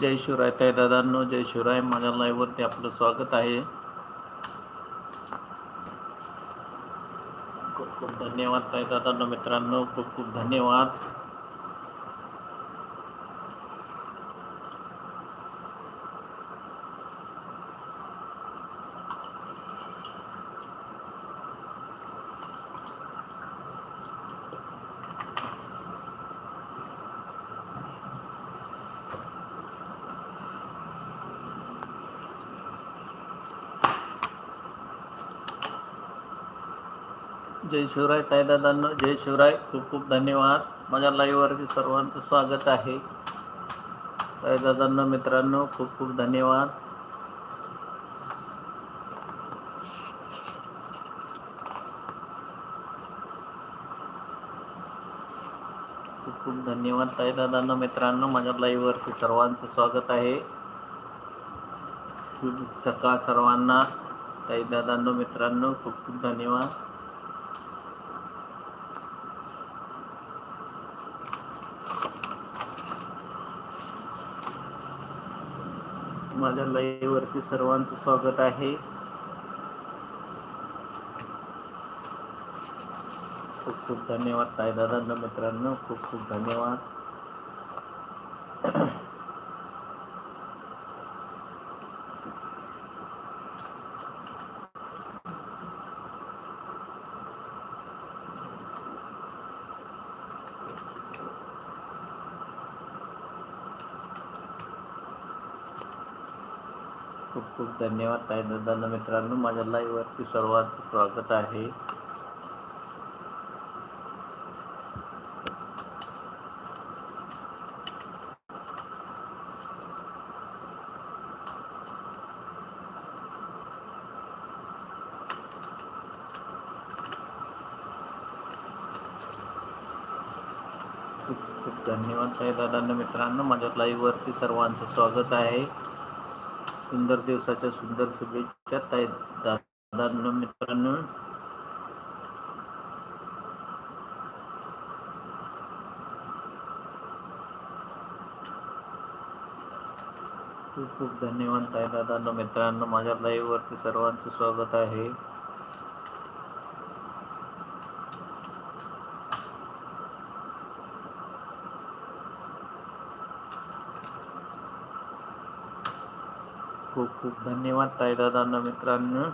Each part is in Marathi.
जय शिवराय ताई दादांनो जय शिवराय. माझ्या लाईव्हवरती आपलं स्वागत आहे. खूप खूप धन्यवाद ताई दादांनो मित्रांनो. खूप खूप धन्यवाद. जय शिवराय ताई जय शिवराय. खूप खूप धन्यवाद. माझ्या लाईव्हवरती सर्वांचं स्वागत आहे. कायदादांना मित्रांनो खूप खूप धन्यवाद. खूप खूप धन्यवाद कायदादांना मित्रांनो. माझ्या लाईव्हवरती सर्वांचं स्वागत आहे. शुभ सकाळ सर्वांना. ताईदादांनो मित्रांनो खूप खूप धन्यवाद. माझ्या लाईव्हवरती सर्वांचं स्वागत आहे. खूप खूप धन्यवाद ताईदादांना मित्रांनो. खूप खूप धन्यवाद खूप खूप धन्यवाद ताई दादा मित्रांनो. माझ्या लाईव्हवरती सर्वात स्वागत आहे. खूप खूप धन्यवाद ताई दादांना मित्रांनो. माझ्या लाईव्हवरती सर्वांचं स्वागत आहे. सुंदर दिवसाच्या सुंदर शुभेच्छा. ताई दादांनो मित्रांनो खूप खूप धन्यवाद ताई दादांनो मित्रांनो. माझ्या लाईव्हवरती सर्वांचं स्वागत आहे. खूप खूप धन्यवाद ताई दादांना मित्रांनो.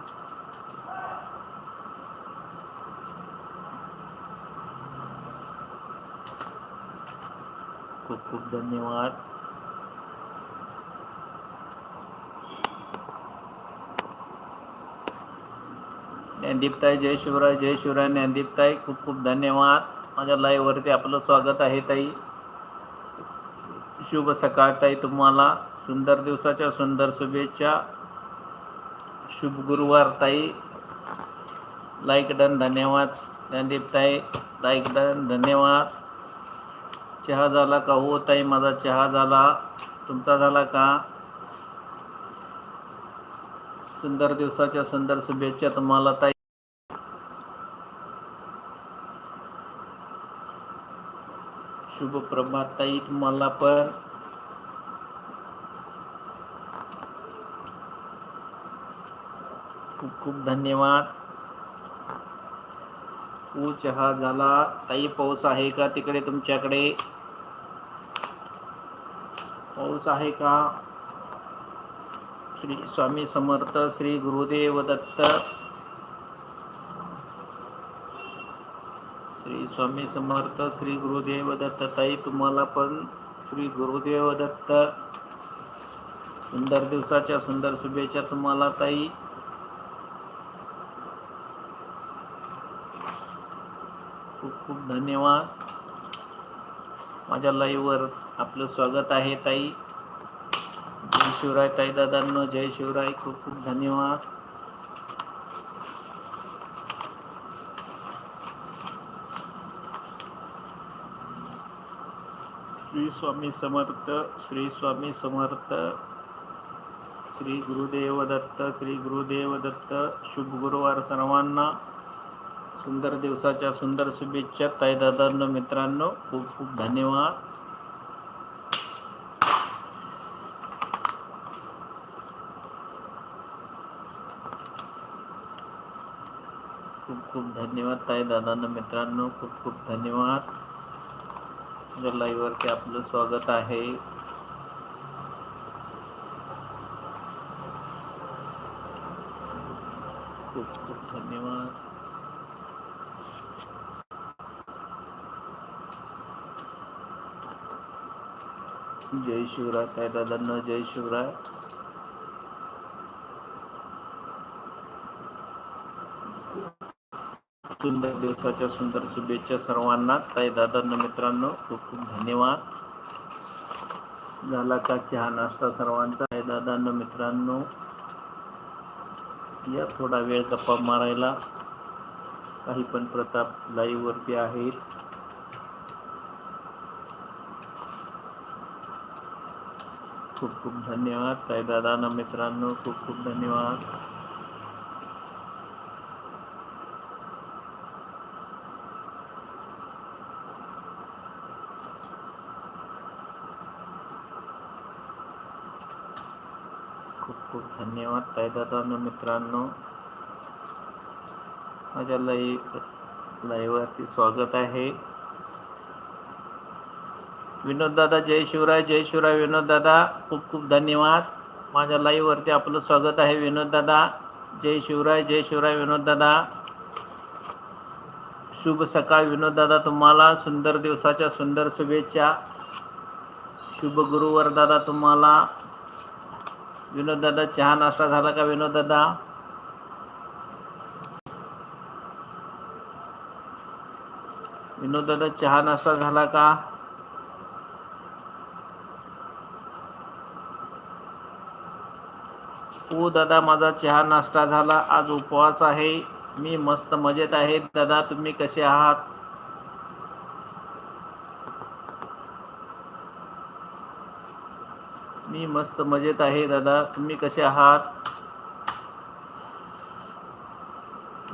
खूप खूप धन्यवाद. ज्ञानदीपताई जय शिवराय जय शिवराय. ज्ञानदीपताई खूप खूप धन्यवाद. माझ्या लाईव्हवरती आपलं स्वागत आहे ताई. शुभ सकाळ ताई तुम्हाला. सुंदर दिवसाच्या सुंदर शुभेच्छा. शुभ गुरुवार ताई. लाईक डन धन्यवाद. ज्ञानदीप ताई लाईक डन धन्यवाद. चहा झाला का? हो ताई माझा चहा झाला. तुमचा झाला का? सुंदर दिवसाच्या सुंदर शुभेच्छा तुम्हाला ताई. शुभ प्रभात ताई तुम्हाला पण. खूप धन्यवाद. ऊ चहा झाला. ताई पाऊस आहे का तिकडे तुमच्याकडे? पाऊस आहे का? श्री स्वामी समर्थ श्री गुरुदेव दत्त. श्री स्वामी समर्थ श्री गुरुदेव दत्त. ताई तुम्हाला पण श्री गुरुदेव दत्त. सुंदर दिवसाच्या सुंदर शुभेच्छा तुम्हाला ताई. खूप खूप धन्यवाद. माझ्या लाईव्हवर आपलं स्वागत आहे ताई. जय शिवराय ताई दादांनो जय शिवराय. खूप खूप धन्यवाद. श्री स्वामी समर्थ श्री स्वामी समर्थ श्री गुरुदेव दत्त श्री गुरुदेव दत्त शुभ गुरुवार सर्वांना. सुंदर दिवसाच्या सुंदर शुभेच्छा. ताई दादांनो मित्रांनो खूप खूप धन्यवाद. खूप खूप धन्यवाद ताई दादांनो मित्रांनो खूप खूप धन्यवाद. जो लाईव्हवरती आपलं स्वागत आहे. खूप खूप धन्यवाद. जय शिवराय काय दादांना जय शिवराय. सुंदर दिवसाच्या सुंदर शुभेच्छा सर्वांना. ताई दादांना मित्रांनो खूप खूप धन्यवाद. झाला का चहा नाश्ता सर्वांचा? ताई दादांना मित्रांनो या थोडा वेळ गप्पा मारायला. काही पण प्रताप लाईव्हवरती आहेत. खूप खूप धन्यवाद. काही दादांना मित्रांनो खूप खूप धन्यवाद. खूप खूप धन्यवाद ताई मित्रांनो. माझ्या लाईव्ह लाईव्हवरती स्वागत आहे. विनोददादा जय शिवराय जय शिवराय विनोददादा खूप खूप धन्यवाद. माझ्या लाईव्हवरती आपलं स्वागत आहे विनोददादा जय शिवराय जय शिवराय विनोददादा. शुभ सकाळ विनोददादा तुम्हाला सुंदर दिवसाच्या सुंदर शुभेच्छा. शुभ गुरुवर दादा तुम्हाला. विनोददादा चहा नाश्ता झाला का विनोददादा? विनोददादा चहा नाश्ता झाला का? हो दादा माझा चहा नाश्ता झाला. आज उपवास आहे. मी मस्त मजेत आहे. दादा तुम्ही कसे आहात? मी मस्त मजेत आहे. दादा तुम्ही कसे आहात?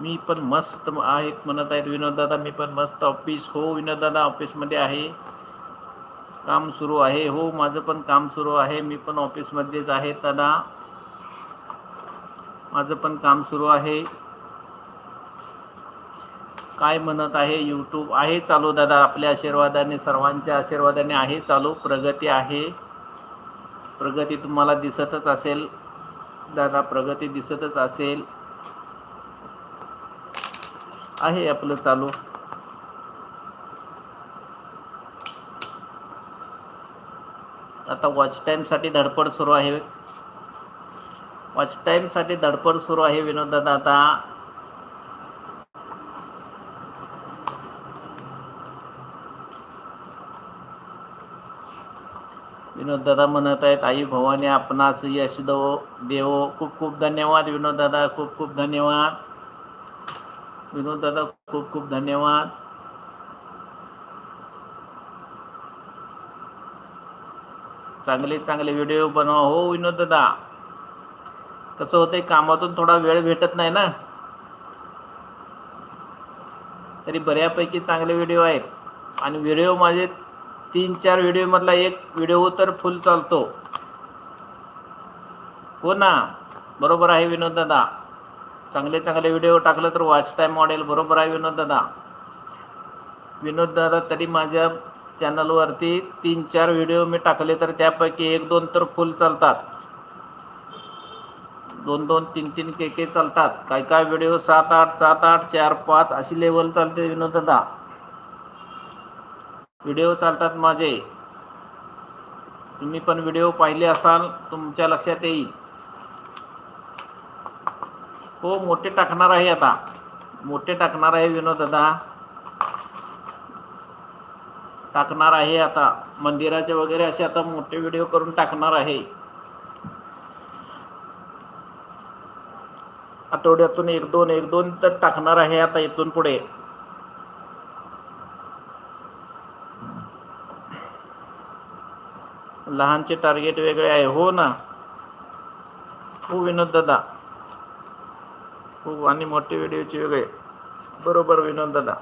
मी पण मस्त आहेत म्हणत आहेत विनोद दादा. मी पण मस्त ऑफिस. हो विनोद दादा ऑफिसमध्ये आहे. काम सुरू आहे. हो माझं पण काम सुरू आहे. मी पण ऑफिसमध्येच आहे दादा. माझं पण काम सुरू आहे. काय म्हणत आहे यूट्यूब आहे चालू दादा आपल्या आशीर्वादाने सर्वांच्या आशीर्वादाने आहे चालू प्रगती आहे. प्रगती तुम्हाला दिसतच असेल. दादा प्रगती दिसतच असेल. आहे आपलं चालू. आता वॉच टाईमसाठी धडपड सुरू आहे. वॉच टाईमसाठी धडपड सुरू आहे विनोद दादा आता विनोद दादा म्हणत आहेत आई भवानी आपणास यश दो देव. खूप खूप धन्यवाद विनोद दादा खूप खूप धन्यवाद. विनोद दादा खूप खूप धन्यवाद. चांगले चांगले व्हिडिओ बनवा हो विनोद दादा कसं होतंय कामातून थोडा वेळ भेटत नाही ना. तरी बऱ्यापैकी चांगले व्हिडिओ आहेत. आणि व्हिडिओ माझे तीन चार व्हिडिओमधला एक व्हिडिओ तर फुल चालतो. हो ना. बरोबर आहे विनोद दादा. चांगले चांगले व्हिडिओ टाकलं तर वॉच टाईम मॉडेल बरोबर आहे विनोद दादा. विनोद दादा तरी माझ्या चॅनलवरती तीन चार व्हिडिओ मी टाकले तर त्यापैकी एक दोन तर फुल चालतात. दोन दोन तीन तीन के के चालतात. काय काय व्हिडिओ सात आठ सात आठ चार पाच अशी लेवल चालते विनोद दादा. व्हिडिओ चालतात माझे. तुम्ही पण व्हिडिओ पाहिले असाल तुमच्या लक्षात येईल. हो मोठे टाकणार आहे आता. मोठे टाकणार आहे विनोद दादा. टाकणार आहे आता. मंदिराचे वगैरे असे आता मोठे व्हिडिओ करून टाकणार आहे. आठवड्यातून एक दोन एक दोन तर टाकणार आहे आता इथून पुढे. लहानचे टार्गेट वेगळे आहे. हो ना. हो विनोद दादा. हो आणि मोठे व्हिडिओचे वेगळे. बरोबर विनोद दादा.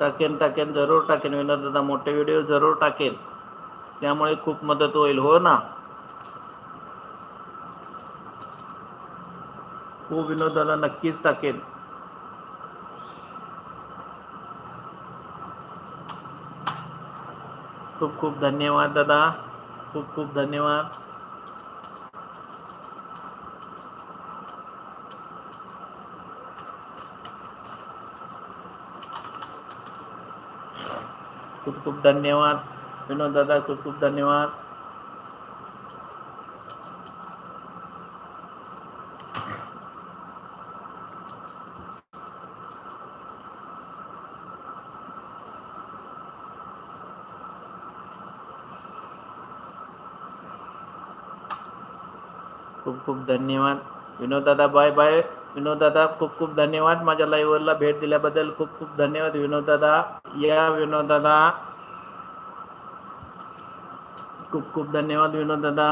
टाकेन टाकेन जरूर टाकेन विनोद दादा. मोठे व्हिडिओ जरूर टाकेन. त्यामुळे खूप मदत होईल हो ना? हो विनोद दादा नक्कीच टाकेल खूप खूप धन्यवाद दादा. खूप खूप धन्यवाद. खूप खूप धन्यवाद. विनोद दादा खूप खूप धन्यवाद. खूप खूप धन्यवाद. विनोद दादा बाय बाय विनोद दादा खूप खूप धन्यवाद. माझ्या लाईव्हला भेट दिल्याबद्दल खूप खूप धन्यवाद विनोद दादा. या विनोद दादा. खूप खूप धन्यवाद विनोद दादा.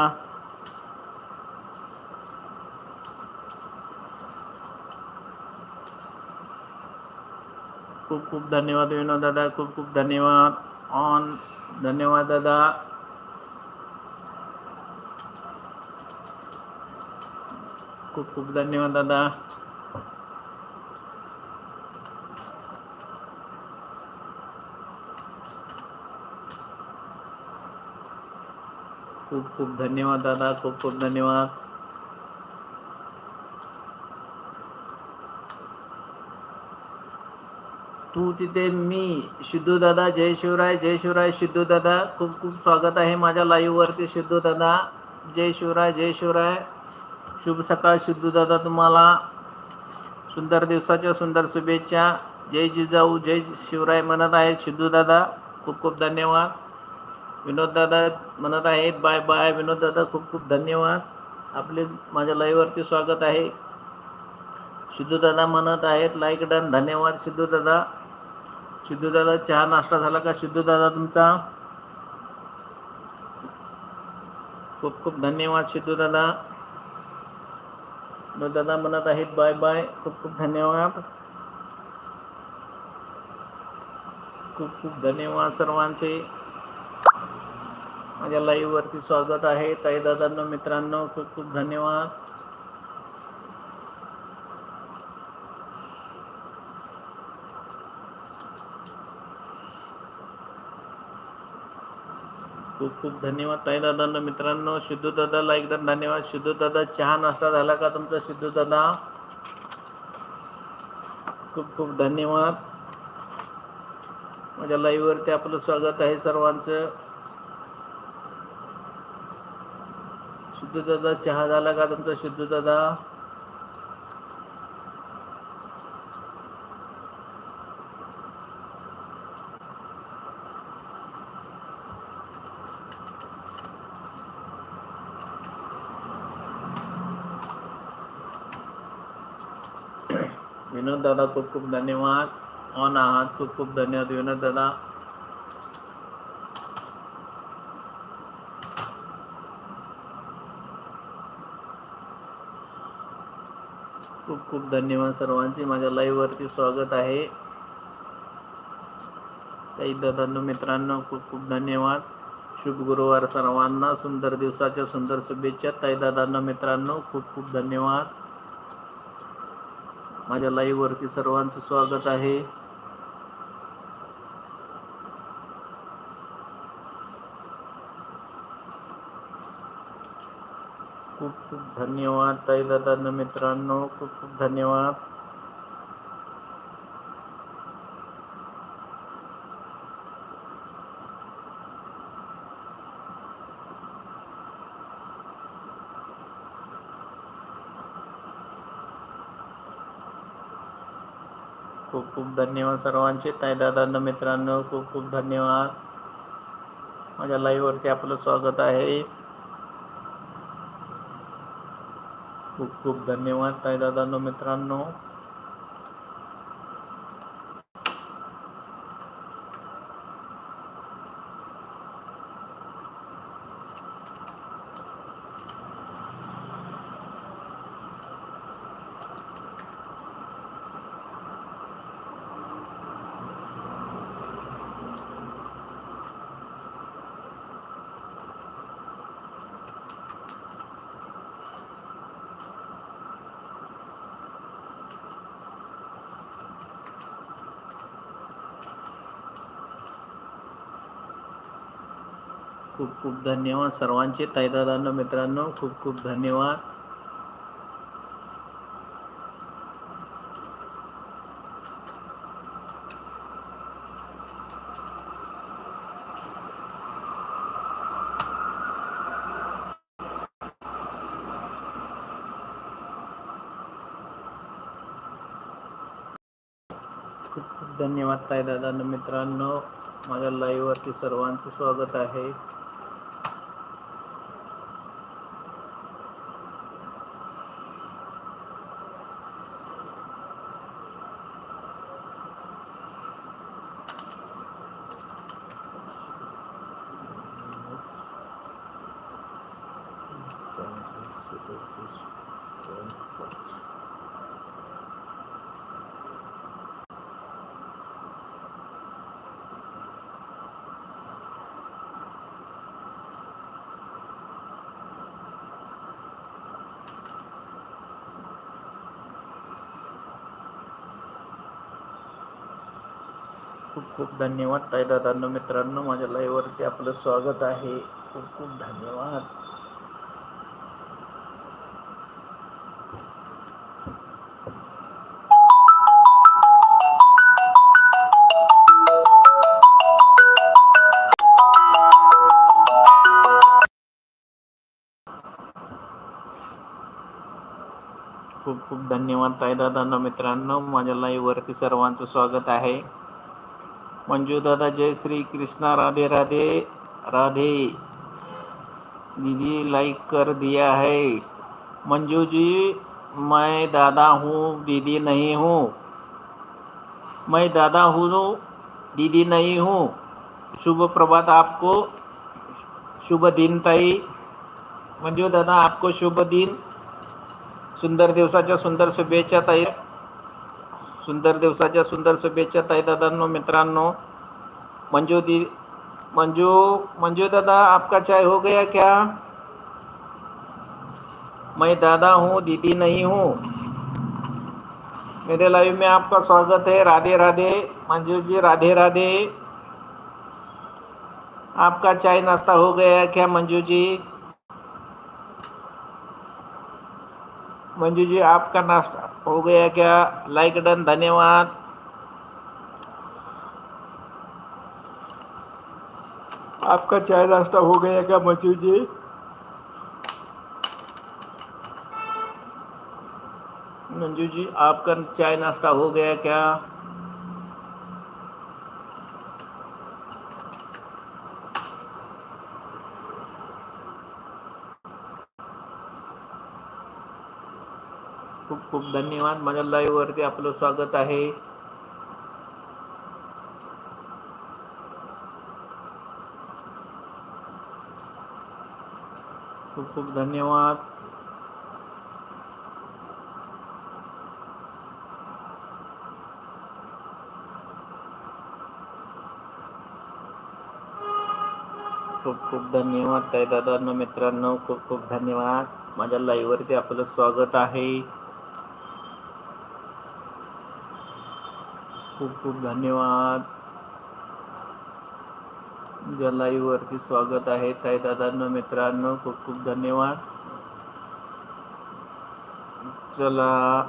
खूप खूप धन्यवाद विनोद दादा खूप खूप धन्यवाद. ऑन धन्यवाद दादा. खूप खूप धन्यवाद दादा. खूप खूप धन्यवाद दादा खूप खूप धन्यवाद. तू तिथे मी सिद्धू दादा जय शिवराय जय शिवराय सिद्धू दादा खूप खूप स्वागत आहे माझ्या लाईव्ह वरती सिद्धू दादा. जय शिवराय जय शिवराय. शुभ सकाळ सिद्धू दादा तुम्हाला. सुंदर दिवसाच्या सुंदर शुभेच्छा. जय जिजाऊ जय शिवराय म्हणत आहेत सिद्धू दादा. खूप खूप धन्यवाद. विनोद दादा म्हणत आहेत बाय बाय. विनोद दादा खूप खूप धन्यवाद. आपले माझ्या लाईव्हवरती स्वागत आहे. सिद्धू दादा म्हणत आहेत लाईक डन. धन्यवाद सिद्धू दादा. सिद्धू दादा चहा नाश्ता झाला का? सिद्धू दादा तुमचा? खूप खूप धन्यवाद सिद्धू दादा. विनोद दादा म्हणत आहेत बाय बाय. खूप खूप धन्यवाद. खूप खूप धन्यवाद सर्वांचे. माझ्या लाईव्हवरती स्वागत आहे. ताईदादांना मित्रांनो खूप खूप धन्यवाद. खूप खूप धन्यवाद ताईदादांना मित्रांनो. सिद्धू दादाला एकदम धन्यवाद. सिद्धू दादा चहा नाश्ता झाला का तुमचा सिद्धू दादा? खूप खूप धन्यवाद. माझ्या लाईव्हवरती आपलं स्वागत आहे सर्वांचं. शुद्ध दादा चहा झाला का तुमचा शुद्ध दादा विनोद दादा खूप खूप धन्यवाद. ऑन आहात खूप खूप धन्यवाद विनोद दादा. खूप धन्यवाद सर्वांचे. माझ्या लाईव्हवरती स्वागत आहे. काही दादांनो मित्रांनो खूप खूप धन्यवाद. शुभ गुरुवार सर्वांना. सुंदर दिवसाच्या सुंदर शुभेच्छा. ताई दादांना मित्रांनो खूप खूप धन्यवाद. माझ्या लाईव्हवरती सर्वांचं स्वागत आहे. खूप खूप धन्यवाद ताई दादा मित्रांनो खूप खूप धन्यवाद. खूप खूप धन्यवाद सर्वांचे ताई दादा मित्रांनो खूप खूप धन्यवाद. माझ्या लाईव्हवरती आपलं स्वागत आहे. खूप खूप धन्यवाद ताईदादांनो मित्रांनो. खूप खूप धन्यवाद सर्वांचे. ताईदादांनो मित्रांनो खूप खूप धन्यवाद. खूप खूप धन्यवाद ताईदादांना मित्रांनो. माझ्या लाईव्हवरती सर्वांचे स्वागत आहे. खूप खूप धन्यवाद ताईदादांनो मित्रांनो माझ्या लाईव्हवरती आपलं स्वागत आहे. खूप खूप धन्यवाद. खूप खूप धन्यवाद ताईदादांनो मित्रांनो माझ्या लाईव्हवरती सर्वांचं स्वागत आहे. मंजू दादा जय श्री कृष्णा, राधे राधे राधे। दीदी लाइक कर दिया है। मंजू जी, मैं दादा हूँ, दीदी नहीं हूँ। मैं दादा हूँ, दीदी नहीं हूँ। शुभ प्रभात आपको। शुभ दिन ताई। मंजू दादा, आपको शुभ दिन। सुंदर दिवसाच्या सुंदर शुभेच्छा ताई। सुंदर दिवसाच्या सुंदर शुभेच्छा ताई दादांनो मित्रांनो. मंजू दी, मंजू मंजू दादा, आपका चाय हो गया क्या? मैं दादा हूँ, दीदी नहीं हूँ। मेरे लाइव में आपका स्वागत है। राधे राधे। मंजू जी, राधे राधे। आपका चाय नाश्ता हो गया क्या, मंजू जी? मंजू जी, आपका नाश्ता हो गया क्या? लाइक डन धन्यवाद। आपका चाय नाश्ता हो गया क्या, मंजू जी? मंजू जी, आपका चाय नाश्ता हो गया क्या? खूप धन्यवाद. माझ्या लाईव्ह वरती आपलं स्वागत आहे. खूप खूप धन्यवाद. खूप खूप धन्यवाद काही दादांना मित्रांनो खूप खूप धन्यवाद. माझ्या लाईव्हवरती आपलं स्वागत आहे. खूप खूप धन्यवाद. ज्या लाईव्ह स्वागत आहे. ताई दादांनो मित्रांनो खूप खूप धन्यवाद. चला.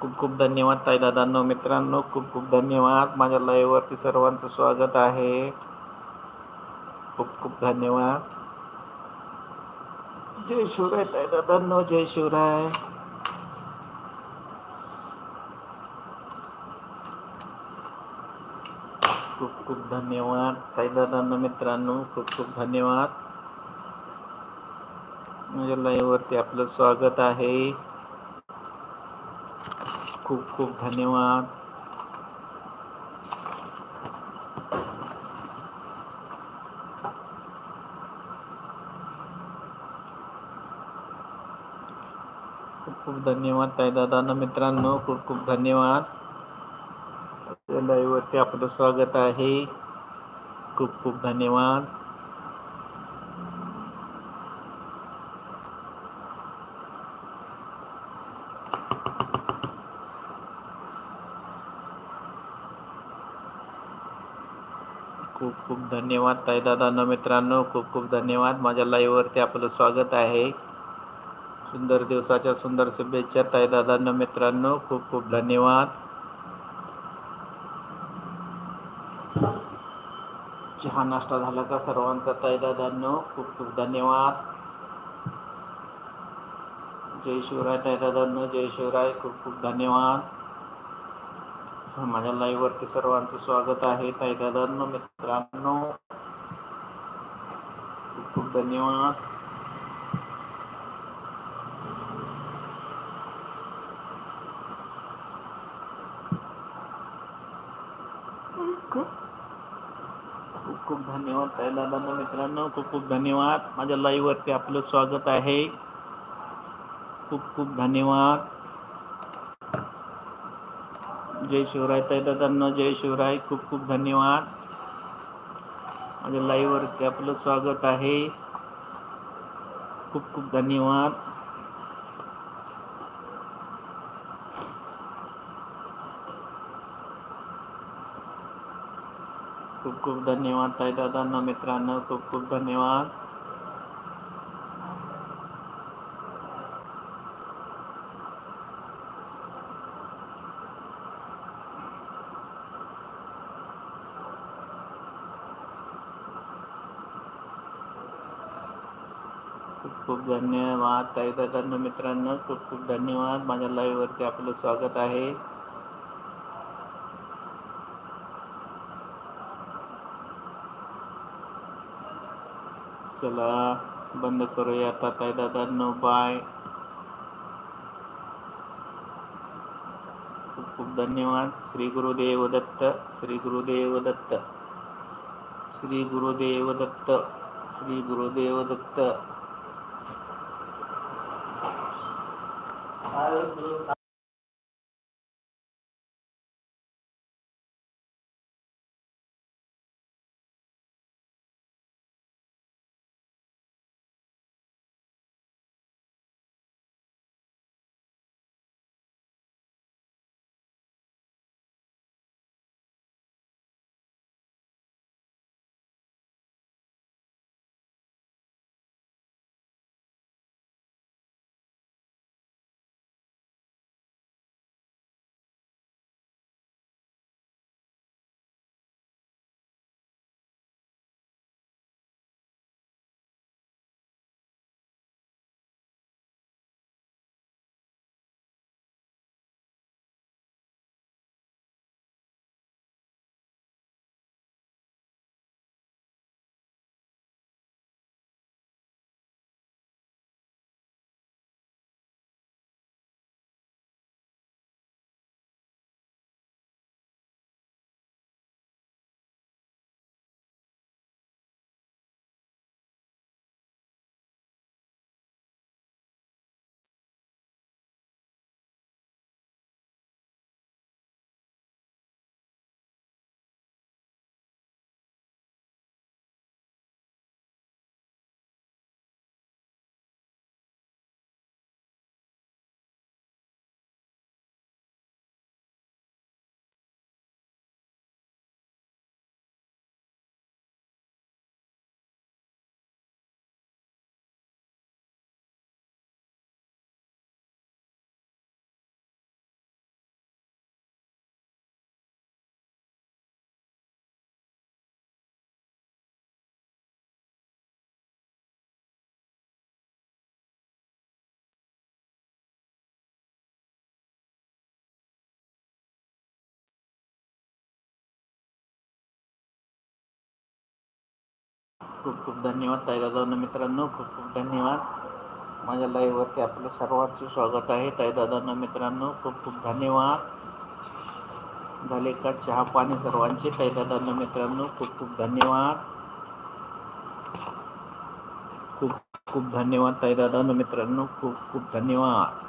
खूप खूप धन्यवाद ताई दादांनो मित्रांनो खूप खूप धन्यवाद. माझ्या लाईव्हवरती सर्वांचं स्वागत आहे. खूप खूप धन्यवाद. जय शिवराय ताई दादांनो जय शिवराय. खूप खूप धन्यवाद. ताईदादांना मित्रांनो खूप खूप धन्यवाद. माझ्या लाईव्हवरती आपलं स्वागत आहे. खूप खूप धन्यवाद. खूप खूप धन्यवाद ताईदादांना मित्रांनो. खूप खूप धन्यवाद. लाईव्ह आपलं स्वागत आहे. खूप खूप धन्यवाद. खूप खूप खूप धन्यवाद ताई दादांनो मित्रांनो. खूप खूप धन्यवाद. माझ्या लाईव्हवरती आपलं स्वागत आहे. सुंदर दिवसाच्या सुंदर शुभेच्छा ताई दादांनो मित्रांनो. खूप खूप धन्यवाद. चहा नाश्ता झाला का सर्वांचा ताई खूप खूप धन्यवाद. जय शिवराय ताई जय शिवराय खूप खूप धन्यवाद. माझ्या लाईव्हवरती सर्वांचं स्वागत आहे. ताई मित्रांनो. खूप खूप धन्यवाद. खूप खूप धन्यवाद ताई दादांनो मित्रांनो खूप खूप धन्यवाद. माझ्या लाईववरती आपलं स्वागत आहे. खूप खूप धन्यवाद. जय शिवराय ताई जय शिवराय खूप खूप धन्यवाद. माझ्या लाईववरती आपलं स्वागत आहे. खूप खूप धन्यवाद. खूप धन्यवाद ताई दादांनो, मित्रांनो खूप खूप धन्यवाद। खूप धन्यवाद ताई दादांनो, मित्रांनो खूप खूप धन्यवाद। माझ्या लाईव्ह वरती आपलं स्वागत आहे। चला बंद करूया आता दादा नो बाय. खूप खूप धन्यवाद. श्री गुरुदेव दत्त श्री गुरुदेव दत्त. श्री गुरुदेव दत्त श्री गुरुदेव दत्त. खूप खूप धन्यवाद ताईदादांना मित्रांनो खूप खूप धन्यवाद. माझ्या लाईव्हवरती आपलं सर्वांचं स्वागत आहे. ताईदादांना मित्रांनो खूप खूप धन्यवाद. झाले का चहा पाणी सर्वांचे? ताईदादांना मित्रांनो खूप खूप धन्यवाद. खूप खूप धन्यवाद ताईदादांना मित्रांनो खूप खूप धन्यवाद.